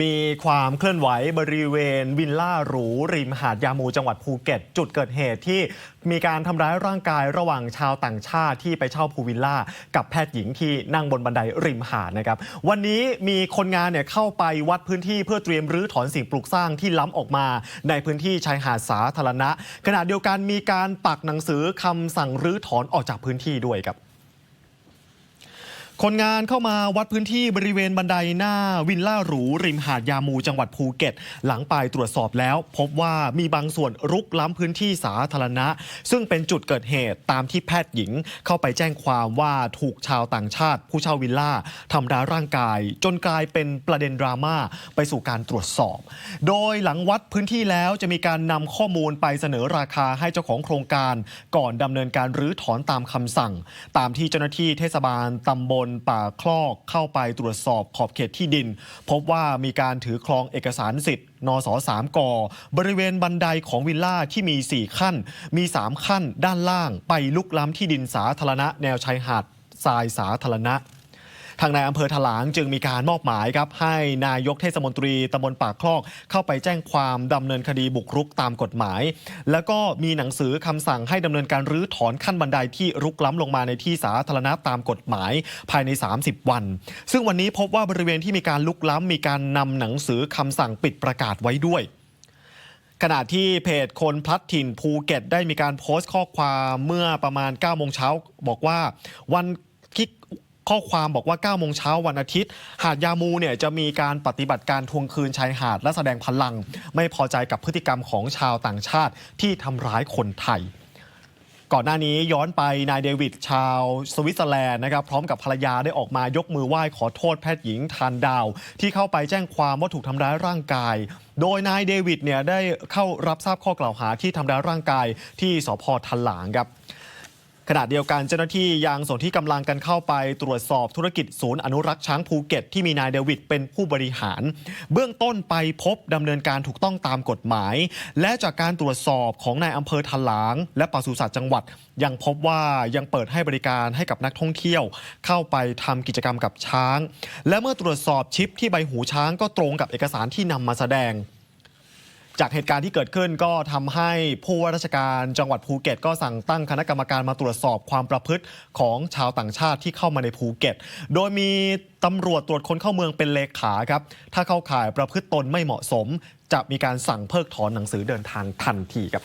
มีความเคลื่อนไหวบริเวณวิลล่าหรูริมหาดยามูจังหวัดภูเก็ต จุดเกิดเหตุที่มีการทำร้ายร่างกายระหว่างชาวต่างชาติที่ไปเช่าพูวิลล่า กับแพทย์หญิงที่นั่งบนบันไดริมหาดนะครับ วันนี้มีคนงานเนี่ยเข้าไปวัดพื้นที่เพื่อเตรียมรื้อถอนสิ่งปลูกสร้างที่ล้ำออกมา ในพื้นที่ชายหาดสาธารณะ ขณะเดียวกันมีการปักหนังสือคำสั่งรื้อถอนออกจากพื้นที่ด้วยครับ คนงานเข้ามาวัดพื้นที่บริเวณบันไดหน้าวิลล่าหรู ริมหาดยามูจังหวัดภูเก็ต หลังไปตรวจสอบแล้ว พบว่ามีบางส่วนรุกล้ำพื้นที่สาธารณะ ซึ่งเป็นจุดเกิดเหตุตามที่แพทย์หญิง เข้าไปแจ้งความว่าถูกชาวต่างชาติ ผู้เช่าวิลล่าทำร้ายร่างกาย จนกลายเป็นประเด็นดราม่าไปสู่การตรวจสอบ โดยหลังวัดพื้นที่แล้วจะมีการนำข้อมูลไปเสนอราคาให้เจ้าของโครงการ ก่อนดำเนินการรื้อถอนตามคำสั่ง ตามที่เจ้าหน้าที่เทศบาลตำบลป่าคลอกเข้าไปตรวจสอบขอบเขตที่ดิน พบว่ามีการถือครองเอกสารสิทธิ์นสสามกบริเวณบันไดของวิลล่าที่มี 4 ขั้น มี 3 ขั้นด้านล่าง ไปลุกล้ำที่ดินสาธารณะแนวชายหาดทรายสาธารณะ ทางนายอำเภอถลางจึงมีการมอบหมายครับให้นายกเทศมนตรีตำบลปากคลอก เข้าไปแจ้งความดำเนินคดีบุกรุกตามกฎหมาย แล้วก็มีหนังสือคำสั่งให้ดำเนินการรื้อถอนขั้นบันไดที่รุกล้ำลงมาในที่สาธารณะตามกฎหมายภายใน 30 วัน ซึ่งวันนี้พบว่าบริเวณที่มีการลุกล้ำมีการนำหนังสือคำสั่งปิดประกาศไว้ด้วยขณะที่เพจคนพลัดถิ่นภูเก็ตได้มีการโพสต์ข้อความเมื่อประมาณ9โมงเช้าบอกว่าวันที่ ข้อความบอกว่า9โมงเช้าวันอาทิตย์ หาดยามูเนี่ยจะมีการปฏิบัติการทวงคืนชายหาดและแสดงพลัง ไม่พอใจกับพฤติกรรมของชาวต่างชาติที่ทำร้ายคนไทยก่อนหน้านี้ย้อนไปนายเดวิดชาวสวิตเซอร์แลนด์นะครับพร้อมกับภรรยาได้ออกมายกมือไหว้ขอโทษแพทย์หญิงทานดาว ที่เข้าไปแจ้งความว่าถูกทำร้ายร่างกาย โดยนายเดวิดเนี่ยได้เข้ารับทราบข้อกล่าวหาที่ทำร้ายร่างกายที่สพทันหลางครับ ขณะเดียวกันเจ้าหน้าที่ยังส่วนที่กำลังกันเข้าไปตรวจสอบธุรกิจศูนย์อนุรักษ์ช้างภูเก็ตที่มีนายเดวิดเป็นผู้บริหาร เบื้องต้นไปพบดำเนินการถูกต้องตามกฎหมาย และจากการตรวจสอบของนายอำเภอทลาง และปศุสัตว์จังหวัด ยังพบว่ายังเปิดให้บริการให้กับนักท่องเที่ยว เข้าไปทำกิจกรรมกับช้าง และเมื่อตรวจสอบชิปที่ใบหูช้างก็ตรงกับเอกสารที่นำมาแสดง จากเหตุการณ์ที่เกิดขึ้นก็ทำให้ผู้ว่าราชการจังหวัดภูเก็ต ก็สั่งตั้งคณะกรรมการมาตรวจสอบความประพฤติของชาวต่างชาติที่เข้ามาในภูเก็ต โดยมีตำรวจตรวจคนเข้าเมืองเป็นเลขาครับ ถ้าเข้าข่ายประพฤติตนไม่เหมาะสม จะมีการสั่งเพิกถอนหนังสือเดินทางทันทีครับ